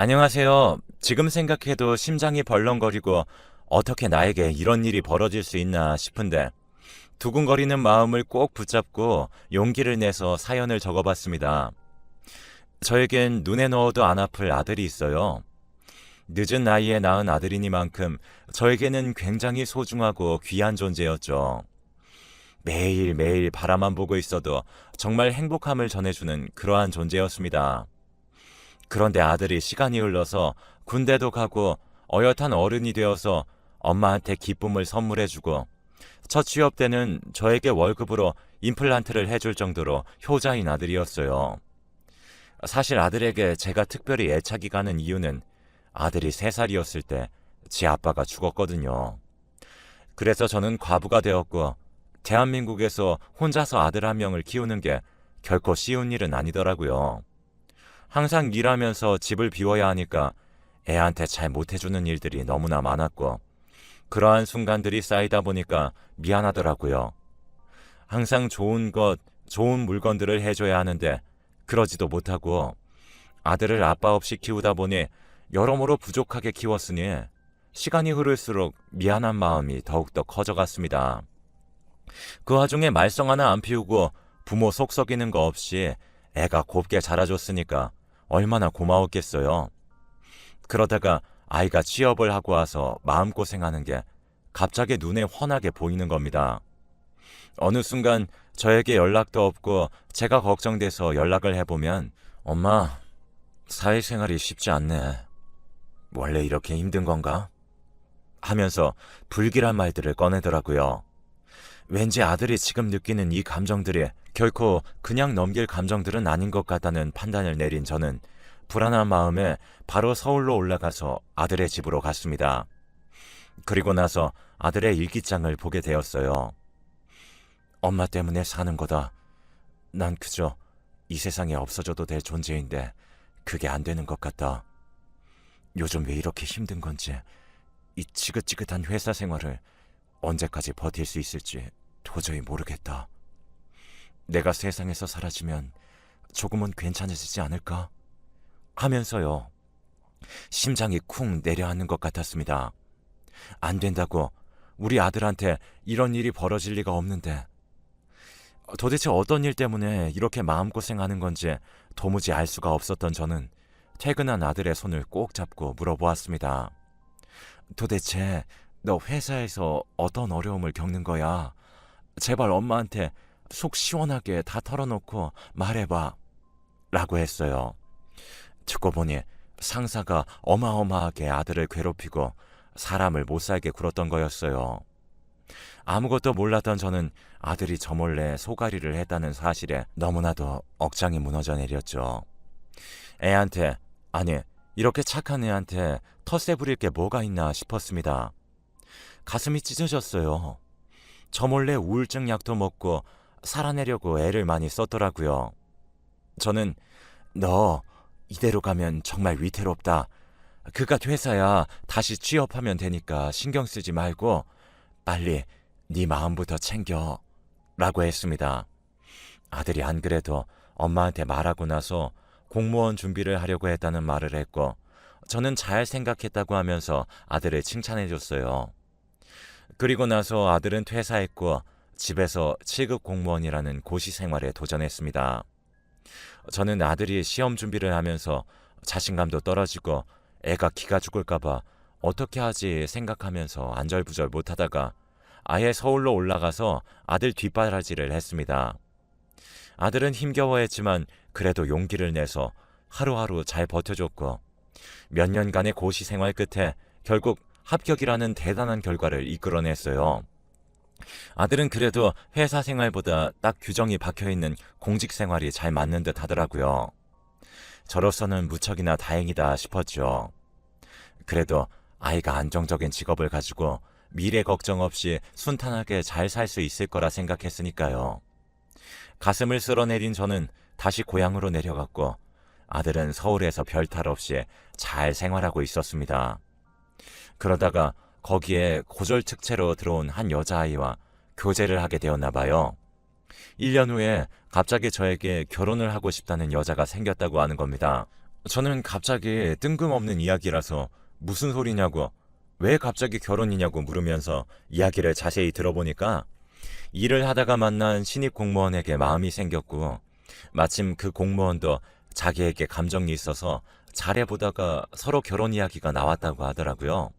안녕하세요. 지금 생각해도 심장이 벌렁거리고 어떻게 나에게 이런 일이 벌어질 수 있나 싶은데 두근거리는 마음을 꼭 붙잡고 용기를 내서 사연을 적어봤습니다. 저에겐 눈에 넣어도 안 아플 아들이 있어요. 늦은 나이에 낳은 아들이니만큼 저에게는 굉장히 소중하고 귀한 존재였죠. 매일매일 바라만 보고 있어도 정말 행복함을 전해주는 그러한 존재였습니다. 그런데 아들이 시간이 흘러서 군대도 가고 어엿한 어른이 되어서 엄마한테 기쁨을 선물해주고 첫 취업 때는 저에게 월급으로 임플란트를 해줄 정도로 효자인 아들이었어요. 사실 아들에게 제가 특별히 애착이 가는 이유는 아들이 3살이었을 때 지 아빠가 죽었거든요. 그래서 저는 과부가 되었고 대한민국에서 혼자서 아들 한 명을 키우는 게 결코 쉬운 일은 아니더라고요. 항상 일하면서 집을 비워야 하니까 애한테 잘 못해주는 일들이 너무나 많았고, 그러한 순간들이 쌓이다 보니까 미안하더라고요. 항상 좋은 것, 좋은 물건들을 해줘야 하는데, 그러지도 못하고, 아들을 아빠 없이 키우다 보니 여러모로 부족하게 키웠으니, 시간이 흐를수록 미안한 마음이 더욱더 커져갔습니다. 그 와중에 말썽 하나 안 피우고 부모 속 썩이는 거 없이 애가 곱게 자라줬으니까 얼마나 고마웠겠어요. 그러다가 아이가 취업을 하고 와서 마음고생하는 게 갑자기 눈에 훤하게 보이는 겁니다. 어느 순간 저에게 연락도 없고 제가 걱정돼서 연락을 해보면 엄마, 사회생활이 쉽지 않네. 원래 이렇게 힘든 건가? 하면서 불길한 말들을 꺼내더라고요. 왠지 아들이 지금 느끼는 이 감정들이 결코 그냥 넘길 감정들은 아닌 것 같다는 판단을 내린 저는 불안한 마음에 바로 서울로 올라가서 아들의 집으로 갔습니다. 그리고 나서 아들의 일기장을 보게 되었어요. 엄마 때문에 사는 거다. 난 그저 이 세상에 없어져도 될 존재인데 그게 안 되는 것 같다. 요즘 왜 이렇게 힘든 건지 이 지긋지긋한 회사 생활을 언제까지 버틸 수 있을지 도저히 모르겠다. 내가 세상에서 사라지면 조금은 괜찮아지지 않을까? 하면서요. 심장이 쿵 내려앉는 것 같았습니다. 안 된다고 우리 아들한테 이런 일이 벌어질 리가 없는데 도대체 어떤 일 때문에 이렇게 마음고생하는 건지 도무지 알 수가 없었던 저는 퇴근한 아들의 손을 꼭 잡고 물어보았습니다. 도대체 너 회사에서 어떤 어려움을 겪는 거야? 제발 엄마한테 속 시원하게 다 털어놓고 말해봐. 라고 했어요. 듣고 보니 상사가 어마어마하게 아들을 괴롭히고 사람을 못 살게 굴었던 거였어요. 아무것도 몰랐던 저는 아들이 저 몰래 소가리를 했다는 사실에 너무나도 억장이 무너져 내렸죠. 애한테, 아니, 이렇게 착한 애한테 텃세 부릴 게 뭐가 있나 싶었습니다. 가슴이 찢어졌어요. 저 몰래 우울증 약도 먹고 살아내려고 애를 많이 썼더라고요. 저는 너 이대로 가면 정말 위태롭다. 그깟 회사야 다시 취업하면 되니까 신경 쓰지 말고 빨리 네 마음부터 챙겨. 라고 했습니다. 아들이 안 그래도 엄마한테 말하고 나서 공무원 준비를 하려고 했다는 말을 했고 저는 잘 생각했다고 하면서 아들을 칭찬해 줬어요. 그리고 나서 아들은 퇴사했고 집에서 7급 공무원이라는 고시 생활에 도전했습니다. 저는 아들이 시험 준비를 하면서 자신감도 떨어지고 애가 기가 죽을까봐 어떻게 하지 생각하면서 안절부절 못하다가 아예 서울로 올라가서 아들 뒷바라지를 했습니다. 아들은 힘겨워했지만 그래도 용기를 내서 하루하루 잘 버텨줬고 몇 년간의 고시 생활 끝에 결국 합격이라는 대단한 결과를 이끌어냈어요. 아들은 그래도 회사 생활보다 딱 규정이 박혀 있는 공직 생활이 잘 맞는 듯 하더라고요. 저로서는 무척이나 다행이다 싶었죠. 그래도 아이가 안정적인 직업을 가지고 미래 걱정 없이 순탄하게 잘 살 수 있을 거라 생각했으니까요. 가슴을 쓸어내린 저는 다시 고향으로 내려갔고 아들은 서울에서 별탈 없이 잘 생활하고 있었습니다. 그러다가 거기에 고졸특채로 들어온 한 여자아이와 교제를 하게 되었나 봐요. 1년 후에 갑자기 저에게 결혼을 하고 싶다는 여자가 생겼다고 하는 겁니다. 저는 갑자기 뜬금없는 이야기라서 무슨 소리냐고, 왜 갑자기 결혼이냐고 물으면서 이야기를 자세히 들어보니까 일을 하다가 만난 신입 공무원에게 마음이 생겼고, 마침 그 공무원도 자기에게 감정이 있어서 잘해보다가 서로 결혼 이야기가 나왔다고 하더라고요.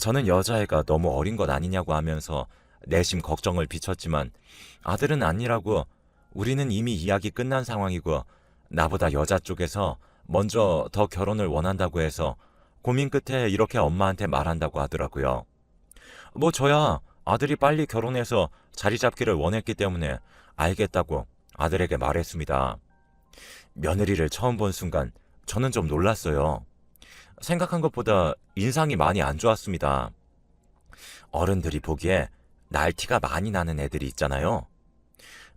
저는 여자애가 너무 어린 것 아니냐고 하면서 내심 걱정을 비췄지만 아들은 아니라고 우리는 이미 이야기 끝난 상황이고 나보다 여자 쪽에서 먼저 더 결혼을 원한다고 해서 고민 끝에 이렇게 엄마한테 말한다고 하더라고요. 뭐 저야 아들이 빨리 결혼해서 자리 잡기를 원했기 때문에 알겠다고 아들에게 말했습니다. 며느리를 처음 본 순간 저는 좀 놀랐어요. 생각한 것보다 인상이 많이 안 좋았습니다. 어른들이 보기에 날티가 많이 나는 애들이 있잖아요.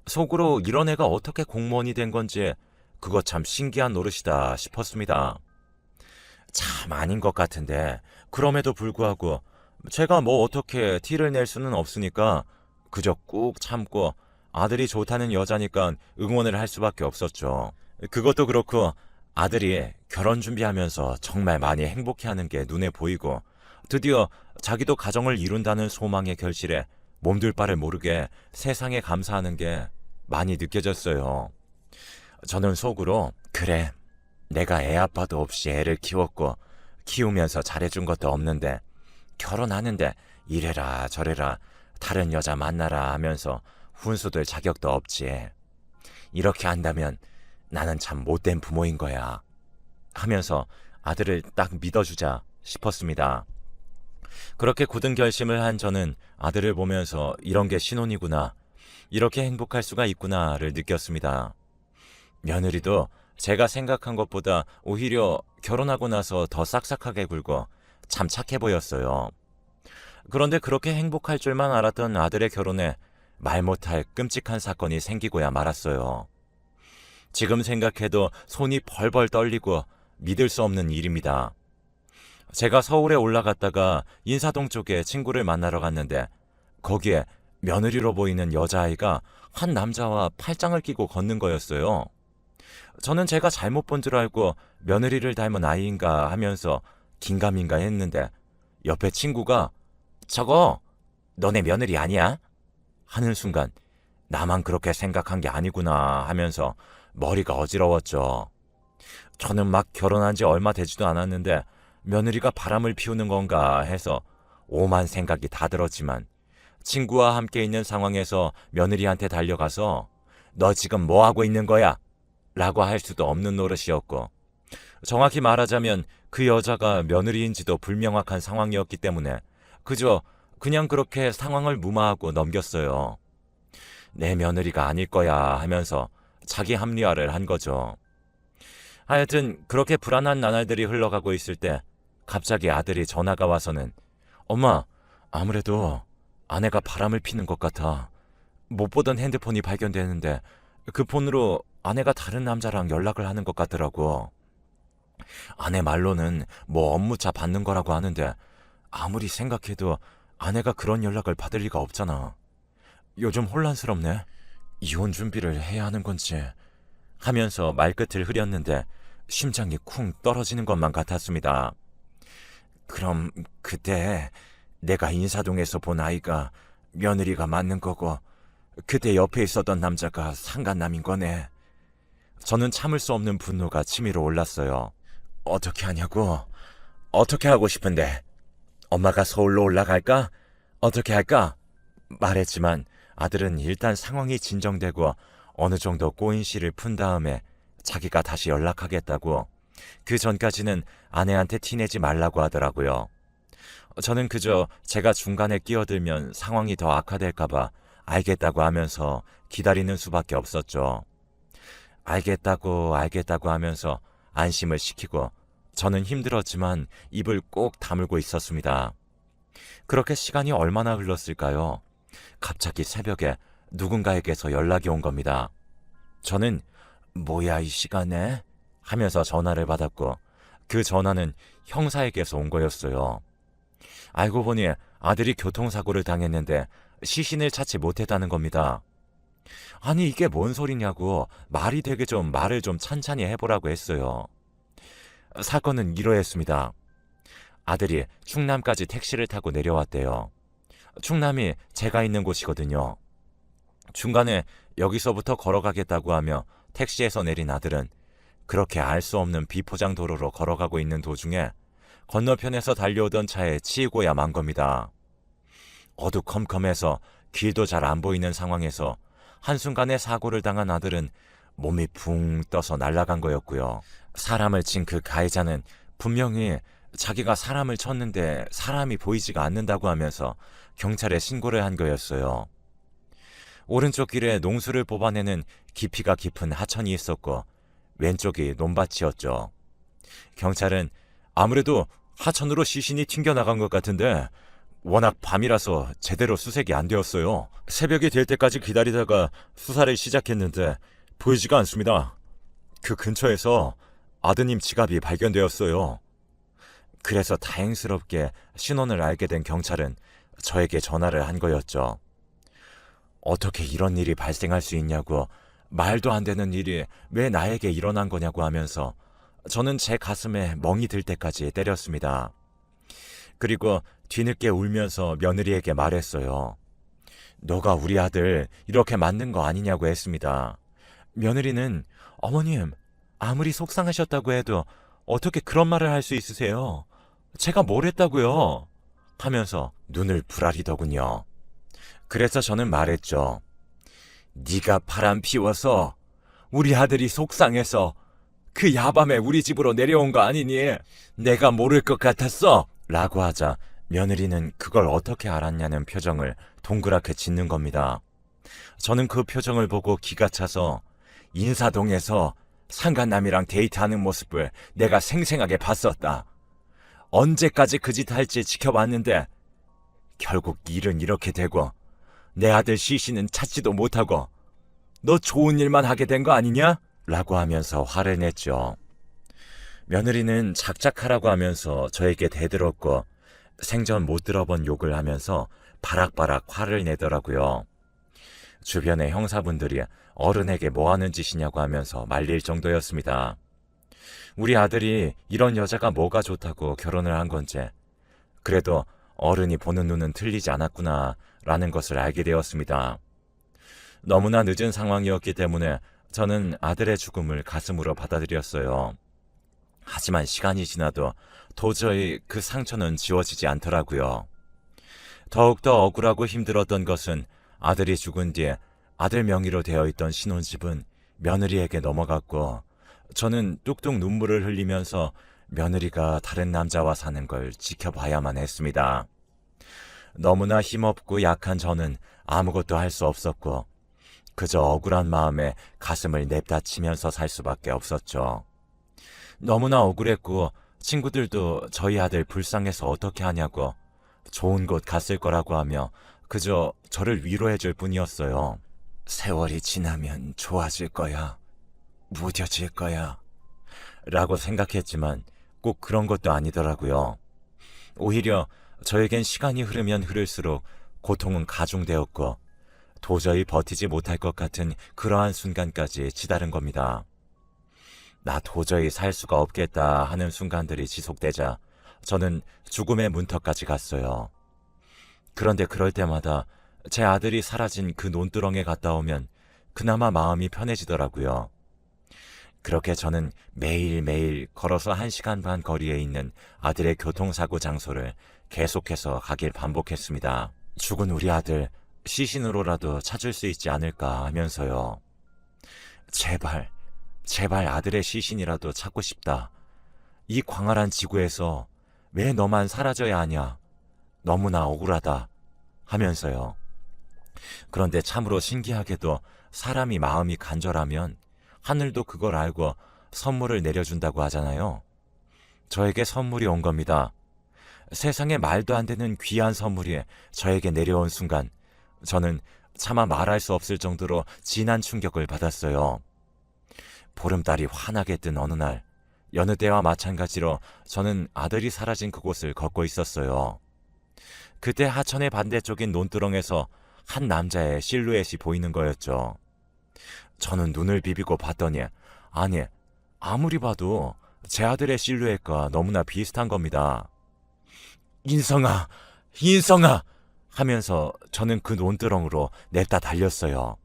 속으로 이런 애가 어떻게 공무원이 된 건지 그거 참 신기한 노릇이다 싶었습니다. 참 아닌 것 같은데 그럼에도 불구하고 제가 뭐 어떻게 티를 낼 수는 없으니까 그저 꾹 참고 아들이 좋다는 여자니까 응원을 할 수밖에 없었죠. 그것도 그렇고 아들이 결혼 준비하면서 정말 많이 행복해하는 게 눈에 보이고 드디어 자기도 가정을 이룬다는 소망의 결실에 몸둘 바를 모르게 세상에 감사하는 게 많이 느껴졌어요. 저는 속으로 그래 내가 애 아빠도 없이 애를 키웠고 키우면서 잘해준 것도 없는데 결혼하는데 이래라 저래라 다른 여자 만나라 하면서 훈수될 자격도 없지. 이렇게 한다면 나는 참 못된 부모인 거야. 하면서 아들을 딱 믿어주자 싶었습니다. 그렇게 굳은 결심을 한 저는 아들을 보면서 이런 게 신혼이구나. 이렇게 행복할 수가 있구나를 느꼈습니다. 며느리도 제가 생각한 것보다 오히려 결혼하고 나서 더 싹싹하게 굴고 참 착해 보였어요. 그런데 그렇게 행복할 줄만 알았던 아들의 결혼에 말 못할 끔찍한 사건이 생기고야 말았어요. 지금 생각해도 손이 벌벌 떨리고 믿을 수 없는 일입니다. 제가 서울에 올라갔다가 인사동 쪽에 친구를 만나러 갔는데 거기에 며느리로 보이는 여자아이가 한 남자와 팔짱을 끼고 걷는 거였어요. 저는 제가 잘못 본 줄 알고 며느리를 닮은 아이인가 하면서 긴가민가 했는데 옆에 친구가 저거 너네 며느리 아니야? 하는 순간 나만 그렇게 생각한 게 아니구나 하면서 머리가 어지러웠죠. 저는 막 결혼한 지 얼마 되지도 않았는데 며느리가 바람을 피우는 건가 해서 오만 생각이 다 들었지만 친구와 함께 있는 상황에서 며느리한테 달려가서 너 지금 뭐 하고 있는 거야? 라고 할 수도 없는 노릇이었고 정확히 말하자면 그 여자가 며느리인지도 불명확한 상황이었기 때문에 그저 그냥 그렇게 상황을 무마하고 넘겼어요. 내 며느리가 아닐 거야 하면서 자기 합리화를 한 거죠. 하여튼 그렇게 불안한 나날들이 흘러가고 있을 때 갑자기 아들이 전화가 와서는 엄마 아무래도 아내가 바람을 피는 것 같아. 못 보던 핸드폰이 발견되는데 그 폰으로 아내가 다른 남자랑 연락을 하는 것 같더라고. 아내 말로는 뭐 업무차 받는 거라고 하는데 아무리 생각해도 아내가 그런 연락을 받을 리가 없잖아. 요즘 혼란스럽네. 이혼 준비를 해야 하는 건지 하면서 말끝을 흐렸는데 심장이 쿵 떨어지는 것만 같았습니다. 그럼 그때 내가 인사동에서 본 아이가 며느리가 맞는 거고 그때 옆에 있었던 남자가 상간남인 거네. 저는 참을 수 없는 분노가 치밀어 올랐어요. 어떻게 하냐고? 어떻게 하고 싶은데? 엄마가 서울로 올라갈까? 어떻게 할까? 말했지만 아들은 일단 상황이 진정되고 어느 정도 꼬인 씨를 푼 다음에 자기가 다시 연락하겠다고 그 전까지는 아내한테 티내지 말라고 하더라고요. 저는 그저 제가 중간에 끼어들면 상황이 더 악화될까봐 알겠다고 하면서 기다리는 수밖에 없었죠. 알겠다고 알겠다고 하면서 안심을 시키고 저는 힘들었지만 입을 꼭 다물고 있었습니다. 그렇게 시간이 얼마나 흘렀을까요? 갑자기 새벽에 누군가에게서 연락이 온 겁니다. 저는 뭐야 이 시간에? 하면서 전화를 받았고 그 전화는 형사에게서 온 거였어요. 알고 보니 아들이 교통사고를 당했는데 시신을 찾지 못했다는 겁니다. 아니 이게 뭔 소리냐고 말이 되게 좀 말을 좀 찬찬히 해보라고 했어요. 사건은 이러했습니다. 아들이 충남까지 택시를 타고 내려왔대요. 충남이 제가 있는 곳이거든요. 중간에 여기서부터 걸어가겠다고 하며 택시에서 내린 아들은 그렇게 알 수 없는 비포장 도로로 걸어가고 있는 도중에 건너편에서 달려오던 차에 치이고야 만 겁니다. 어두컴컴해서 길도 잘 안 보이는 상황에서 한순간에 사고를 당한 아들은 몸이 붕 떠서 날아간 거였고요. 사람을 친 그 가해자는 분명히 자기가 사람을 쳤는데 사람이 보이지가 않는다고 하면서 경찰에 신고를 한 거였어요. 오른쪽 길에 농수를 뽑아내는 깊이가 깊은 하천이 있었고 왼쪽이 논밭이었죠. 경찰은 아무래도 하천으로 시신이 튕겨나간 것 같은데 워낙 밤이라서 제대로 수색이 안 되었어요. 새벽이 될 때까지 기다리다가 수사를 시작했는데 보이지가 않습니다. 그 근처에서 아드님 지갑이 발견되었어요. 그래서 다행스럽게 신원을 알게 된 경찰은 저에게 전화를 한 거였죠. 어떻게 이런 일이 발생할 수 있냐고 말도 안 되는 일이 왜 나에게 일어난 거냐고 하면서 저는 제 가슴에 멍이 들 때까지 때렸습니다. 그리고 뒤늦게 울면서 며느리에게 말했어요. 너가 우리 아들 이렇게 맞는 거 아니냐고 했습니다. 며느리는 어머님 아무리 속상하셨다고 해도 어떻게 그런 말을 할 수 있으세요? 제가 뭘 했다고요? 하면서 눈을 부라리더군요. 그래서 저는 말했죠. 네가 바람 피워서 우리 아들이 속상해서 그 야밤에 우리 집으로 내려온 거 아니니? 내가 모를 것 같았어. 라고 하자 며느리는 그걸 어떻게 알았냐는 표정을 동그랗게 짓는 겁니다. 저는 그 표정을 보고 기가 차서 인사동에서 상간남이랑 데이트하는 모습을 내가 생생하게 봤었다. 언제까지 그 짓 할지 지켜봤는데 결국 일은 이렇게 되고 내 아들 시신은 찾지도 못하고 너 좋은 일만 하게 된 거 아니냐? 라고 하면서 화를 냈죠. 며느리는 작작하라고 하면서 저에게 대들었고 생전 못 들어본 욕을 하면서 바락바락 화를 내더라고요. 주변의 형사분들이 어른에게 뭐 하는 짓이냐고 하면서 말릴 정도였습니다. 우리 아들이 이런 여자가 뭐가 좋다고 결혼을 한 건지, 그래도 어른이 보는 눈은 틀리지 않았구나, 라는 것을 알게 되었습니다. 너무나 늦은 상황이었기 때문에 저는 아들의 죽음을 가슴으로 받아들였어요. 하지만 시간이 지나도 도저히 그 상처는 지워지지 않더라고요. 더욱더 억울하고 힘들었던 것은 아들이 죽은 뒤에 아들 명의로 되어 있던 신혼집은 며느리에게 넘어갔고 저는 뚝뚝 눈물을 흘리면서 며느리가 다른 남자와 사는 걸 지켜봐야만 했습니다. 너무나 힘없고 약한 저는 아무것도 할 수 없었고 그저 억울한 마음에 가슴을 냅다 치면서 살 수밖에 없었죠. 너무나 억울했고 친구들도 저희 아들 불쌍해서 어떻게 하냐고 좋은 곳 갔을 거라고 하며 그저 저를 위로해 줄 뿐이었어요. 세월이 지나면 좋아질 거야. 무뎌질 거야. 라고 생각했지만 꼭 그런 것도 아니더라고요. 오히려 저에겐 시간이 흐르면 흐를수록 고통은 가중되었고 도저히 버티지 못할 것 같은 그러한 순간까지 치다른 겁니다. 나 도저히 살 수가 없겠다 하는 순간들이 지속되자 저는 죽음의 문턱까지 갔어요. 그런데 그럴 때마다 제 아들이 사라진 그 논두렁에 갔다 오면 그나마 마음이 편해지더라고요. 그렇게 저는 매일매일 걸어서 한 시간 반 거리에 있는 아들의 교통사고 장소를 계속해서 가길 반복했습니다. 죽은 우리 아들 시신으로라도 찾을 수 있지 않을까 하면서요. 제발, 제발 아들의 시신이라도 찾고 싶다. 이 광활한 지구에서 왜 너만 사라져야 하냐? 너무나 억울하다. 하면서요. 그런데 참으로 신기하게도 사람이 마음이 간절하면 하늘도 그걸 알고 선물을 내려준다고 하잖아요. 저에게 선물이 온 겁니다. 세상에 말도 안 되는 귀한 선물이 저에게 내려온 순간 저는 차마 말할 수 없을 정도로 진한 충격을 받았어요. 보름달이 환하게 뜬 어느 날, 여느 때와 마찬가지로 저는 아들이 사라진 그곳을 걷고 있었어요. 그때 하천의 반대쪽인 논두렁에서 한 남자의 실루엣이 보이는 거였죠. 저는 눈을 비비고 봤더니, 아니, 아무리 봐도 제 아들의 실루엣과 너무나 비슷한 겁니다. 인성아, 인성아! 하면서 저는 그 논두렁으로 냅다 달렸어요.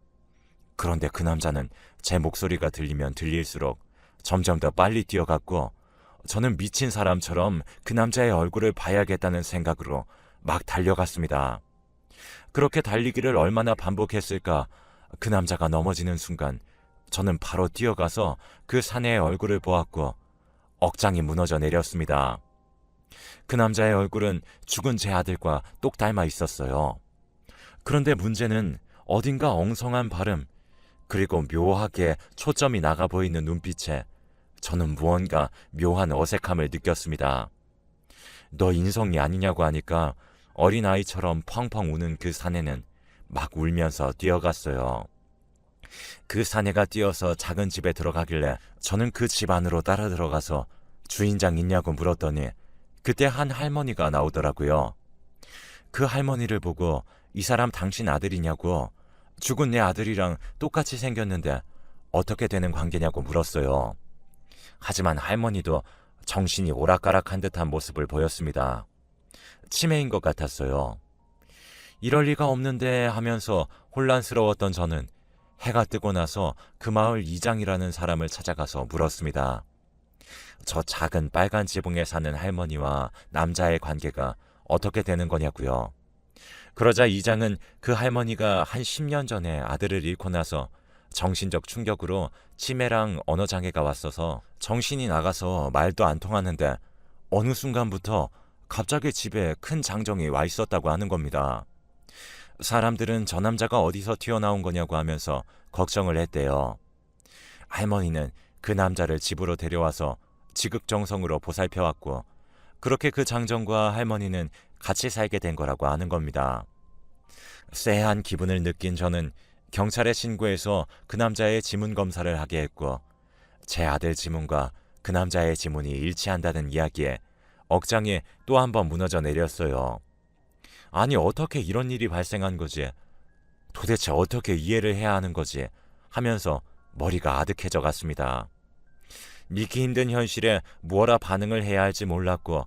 그런데 그 남자는 제 목소리가 들리면 들릴수록 점점 더 빨리 뛰어갔고 저는 미친 사람처럼 그 남자의 얼굴을 봐야겠다는 생각으로 막 달려갔습니다. 그렇게 달리기를 얼마나 반복했을까 그 남자가 넘어지는 순간 저는 바로 뛰어가서 그 사내의 얼굴을 보았고 억장이 무너져 내렸습니다. 그 남자의 얼굴은 죽은 제 아들과 똑 닮아 있었어요. 그런데 문제는 어딘가 엉성한 발음, 그리고 묘하게 초점이 나가 보이는 눈빛에 저는 무언가 묘한 어색함을 느꼈습니다. 너 인성이 아니냐고 하니까 어린아이처럼 펑펑 우는 그 사내는 막 울면서 뛰어갔어요. 그 사내가 뛰어서 작은 집에 들어가길래 저는 그 집 안으로 따라 들어가서 주인장 있냐고 물었더니 그때 한 할머니가 나오더라고요. 그 할머니를 보고 이 사람 당신 아들이냐고 죽은 내 아들이랑 똑같이 생겼는데 어떻게 되는 관계냐고 물었어요. 하지만 할머니도 정신이 오락가락한 듯한 모습을 보였습니다. 치매인 것 같았어요. 이럴 리가 없는데 하면서 혼란스러웠던 저는 해가 뜨고 나서 그 마을 이장이라는 사람을 찾아가서 물었습니다. 저 작은 빨간 지붕에 사는 할머니와 남자의 관계가 어떻게 되는 거냐고요. 그러자 이장은 그 할머니가 한 10년 전에 아들을 잃고 나서 정신적 충격으로 치매랑 언어 장애가 왔어서 정신이 나가서 말도 안 통하는데 어느 순간부터 갑자기 집에 큰 장정이 와 있었다고 하는 겁니다. 사람들은 저 남자가 어디서 튀어나온 거냐고 하면서 걱정을 했대요. 할머니는 그 남자를 집으로 데려와서 지극정성으로 보살펴왔고 그렇게 그 장정과 할머니는 같이 살게 된 거라고 아는 겁니다. 쎄한 기분을 느낀 저는 경찰에 신고해서 그 남자의 지문 검사를 하게 했고 제 아들 지문과 그 남자의 지문이 일치한다는 이야기에 억장이 또 한 번 무너져 내렸어요. 아니 어떻게 이런 일이 발생한 거지? 도대체 어떻게 이해를 해야 하는 거지? 하면서 머리가 아득해져 갔습니다. 믿기 힘든 현실에 무엇라 반응을 해야 할지 몰랐고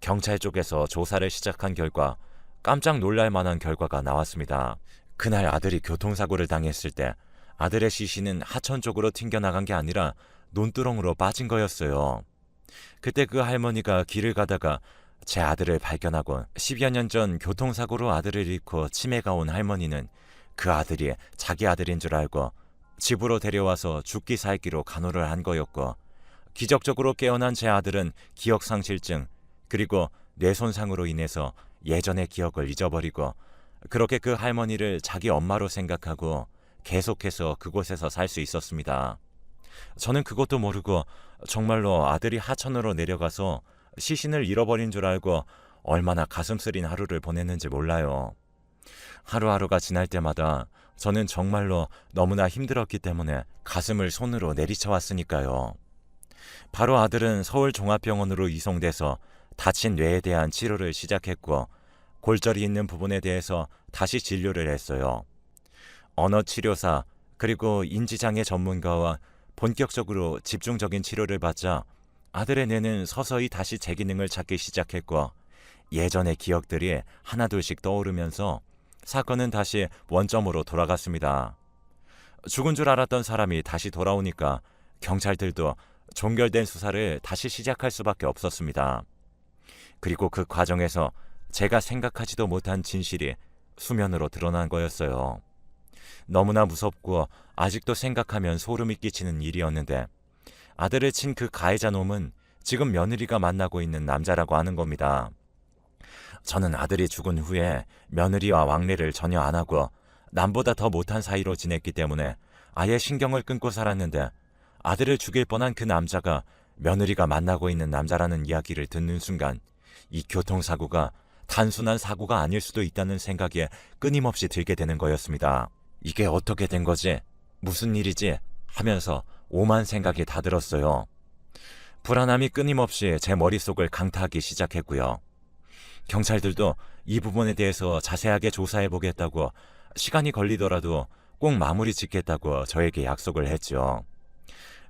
경찰 쪽에서 조사를 시작한 결과 깜짝 놀랄 만한 결과가 나왔습니다. 그날 아들이 교통사고를 당했을 때 아들의 시신은 하천 쪽으로 튕겨나간 게 아니라 논두렁으로 빠진 거였어요. 그때 그 할머니가 길을 가다가 제 아들을 발견하고 10여 년 전 교통사고로 아들을 잃고 치매가 온 할머니는 그 아들이 자기 아들인 줄 알고 집으로 데려와서 죽기 살기로 간호를 한 거였고 기적적으로 깨어난 제 아들은 기억상실증 그리고 뇌손상으로 인해서 예전의 기억을 잊어버리고 그렇게 그 할머니를 자기 엄마로 생각하고 계속해서 그곳에서 살 수 있었습니다. 저는 그것도 모르고 정말로 아들이 하천으로 내려가서 시신을 잃어버린 줄 알고 얼마나 가슴 쓰린 하루를 보냈는지 몰라요. 하루하루가 지날 때마다 저는 정말로 너무나 힘들었기 때문에 가슴을 손으로 내리쳐 왔으니까요. 바로 아들은 서울 종합병원으로 이송돼서 다친 뇌에 대한 치료를 시작했고 골절이 있는 부분에 대해서 다시 진료를 했어요. 언어 치료사 그리고 인지장애 전문가와 본격적으로 집중적인 치료를 받자 아들의 뇌는 서서히 다시 제 기능을 찾기 시작했고 예전의 기억들이 하나둘씩 떠오르면서 사건은 다시 원점으로 돌아갔습니다. 죽은 줄 알았던 사람이 다시 돌아오니까 경찰들도 종결된 수사를 다시 시작할 수밖에 없었습니다. 그리고 그 과정에서 제가 생각하지도 못한 진실이 수면으로 드러난 거였어요. 너무나 무섭고 아직도 생각하면 소름이 끼치는 일이었는데 아들을 친 그 가해자 놈은 지금 며느리가 만나고 있는 남자라고 하는 겁니다. 저는 아들이 죽은 후에 며느리와 왕래를 전혀 안 하고 남보다 더 못한 사이로 지냈기 때문에 아예 신경을 끊고 살았는데 아들을 죽일 뻔한 그 남자가 며느리가 만나고 있는 남자라는 이야기를 듣는 순간 이 교통사고가 단순한 사고가 아닐 수도 있다는 생각에 끊임없이 들게 되는 거였습니다. 이게 어떻게 된 거지? 무슨 일이지? 하면서 오만 생각이 다 들었어요. 불안함이 끊임없이 제 머릿속을 강타하기 시작했고요. 경찰들도 이 부분에 대해서 자세하게 조사해 보겠다고 시간이 걸리더라도 꼭 마무리 짓겠다고 저에게 약속을 했죠.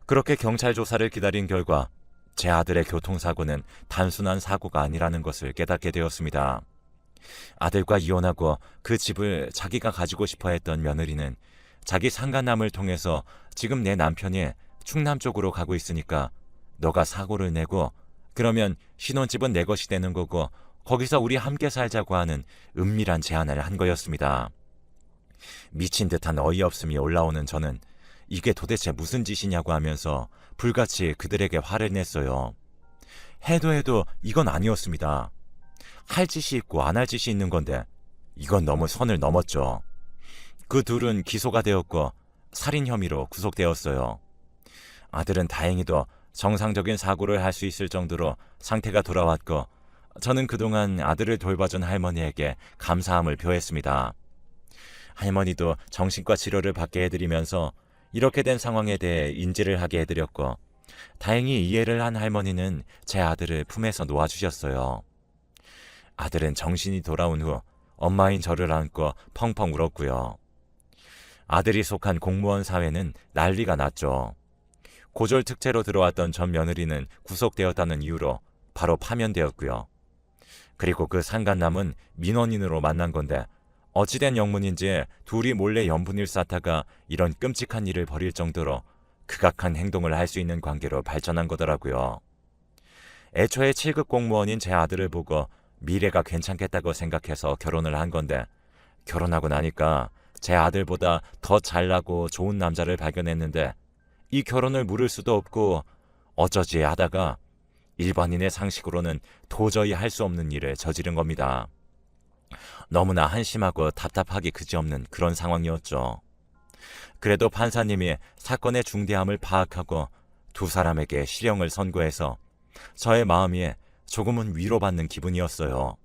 그렇게 경찰 조사를 기다린 결과 제 아들의 교통사고는 단순한 사고가 아니라는 것을 깨닫게 되었습니다. 아들과 이혼하고 그 집을 자기가 가지고 싶어 했던 며느리는 자기 상간남을 통해서 지금 내 남편이 충남 쪽으로 가고 있으니까 너가 사고를 내고 그러면 신혼집은 내 것이 되는 거고 거기서 우리 함께 살자고 하는 은밀한 제안을 한 거였습니다. 미친 듯한 어이없음이 올라오는 저는 이게 도대체 무슨 짓이냐고 하면서 불같이 그들에게 화를 냈어요. 해도 해도 이건 아니었습니다. 할 짓이 있고 안 할 짓이 있는 건데 이건 너무 선을 넘었죠. 그 둘은 기소가 되었고 살인 혐의로 구속되었어요. 아들은 다행히도 정상적인 사고를 할 수 있을 정도로 상태가 돌아왔고 저는 그동안 아들을 돌봐준 할머니에게 감사함을 표했습니다. 할머니도 정신과 치료를 받게 해드리면서 이렇게 된 상황에 대해 인지를 하게 해드렸고 다행히 이해를 한 할머니는 제 아들을 품에서 놓아주셨어요. 아들은 정신이 돌아온 후 엄마인 저를 안고 펑펑 울었고요. 아들이 속한 공무원 사회는 난리가 났죠. 고졸 특채로 들어왔던 전 며느리는 구속되었다는 이유로 바로 파면되었고요. 그리고 그 상간남은 민원인으로 만난 건데 어찌된 영문인지 둘이 몰래 연분을 쌓다가 이런 끔찍한 일을 벌일 정도로 극악한 행동을 할 수 있는 관계로 발전한 거더라고요. 애초에 7급 공무원인 제 아들을 보고 미래가 괜찮겠다고 생각해서 결혼을 한 건데 결혼하고 나니까 제 아들보다 더 잘나고 좋은 남자를 발견했는데 이 결혼을 물을 수도 없고 어쩌지 하다가 일반인의 상식으로는 도저히 할 수 없는 일을 저지른 겁니다. 너무나 한심하고 답답하기 그지없는 그런 상황이었죠. 그래도 판사님이 사건의 중대함을 파악하고 두 사람에게 실형을 선고해서 저의 마음이 조금은 위로받는 기분이었어요.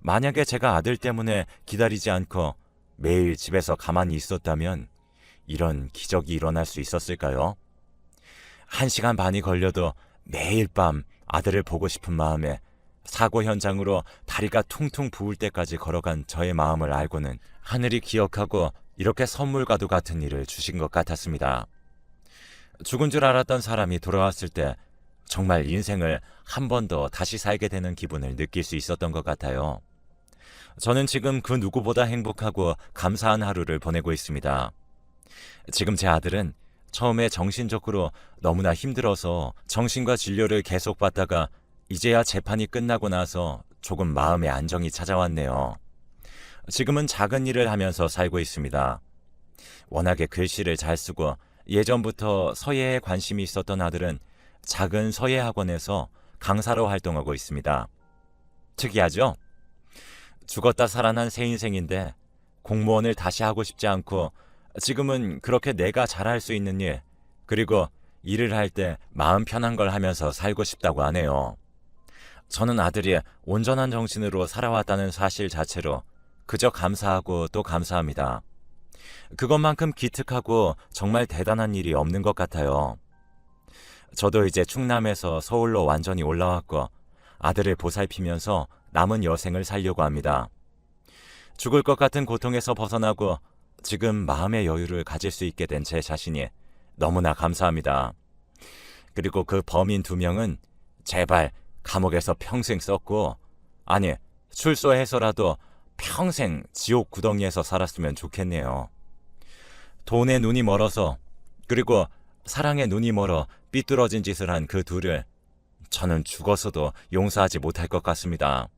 만약에 제가 아들 때문에 기다리지 않고 매일 집에서 가만히 있었다면 이런 기적이 일어날 수 있었을까요? 한 시간 반이 걸려도 매일 밤 아들을 보고 싶은 마음에 사고 현장으로 다리가 퉁퉁 부을 때까지 걸어간 저의 마음을 알고는 하늘이 기억하고 이렇게 선물과도 같은 일을 주신 것 같았습니다. 죽은 줄 알았던 사람이 돌아왔을 때 정말 인생을 한 번 더 다시 살게 되는 기분을 느낄 수 있었던 것 같아요. 저는 지금 그 누구보다 행복하고 감사한 하루를 보내고 있습니다. 지금 제 아들은 처음에 정신적으로 너무나 힘들어서 정신과 진료를 계속 받다가 이제야 재판이 끝나고 나서 조금 마음의 안정이 찾아왔네요. 지금은 작은 일을 하면서 살고 있습니다. 워낙에 글씨를 잘 쓰고 예전부터 서예에 관심이 있었던 아들은 작은 서예 학원에서 강사로 활동하고 있습니다. 특이하죠? 죽었다 살아난 새 인생인데 공무원을 다시 하고 싶지 않고 지금은 그렇게 내가 잘할 수 있는 일, 그리고 일을 할 때 마음 편한 걸 하면서 살고 싶다고 하네요. 저는 아들이 온전한 정신으로 살아왔다는 사실 자체로 그저 감사하고 또 감사합니다. 그것만큼 기특하고 정말 대단한 일이 없는 것 같아요. 저도 이제 충남에서 서울로 완전히 올라왔고 아들을 보살피면서 남은 여생을 살려고 합니다. 죽을 것 같은 고통에서 벗어나고 지금 마음의 여유를 가질 수 있게 된 제 자신이 너무나 감사합니다. 그리고 그 범인 두 명은 제발 감옥에서 평생 썼고, 아니, 출소해서라도 평생 지옥 구덩이에서 살았으면 좋겠네요. 돈에 눈이 멀어서, 그리고 사랑에 눈이 멀어 삐뚤어진 짓을 한 그 둘을 저는 죽어서도 용서하지 못할 것 같습니다.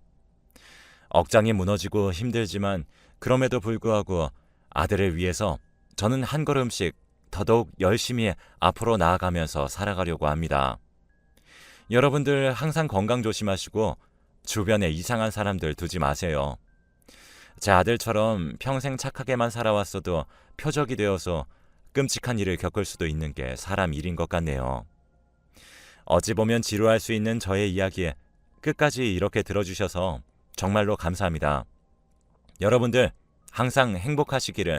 억장이 무너지고 힘들지만 그럼에도 불구하고 아들을 위해서 저는 한 걸음씩 더더욱 열심히 앞으로 나아가면서 살아가려고 합니다. 여러분들 항상 건강 조심하시고 주변에 이상한 사람들 두지 마세요. 제 아들처럼 평생 착하게만 살아왔어도 표적이 되어서 끔찍한 일을 겪을 수도 있는 게 사람 일인 것 같네요. 어찌 보면 지루할 수 있는 저의 이야기에 끝까지 이렇게 들어주셔서 정말로 감사합니다. 여러분들 항상 행복하시기를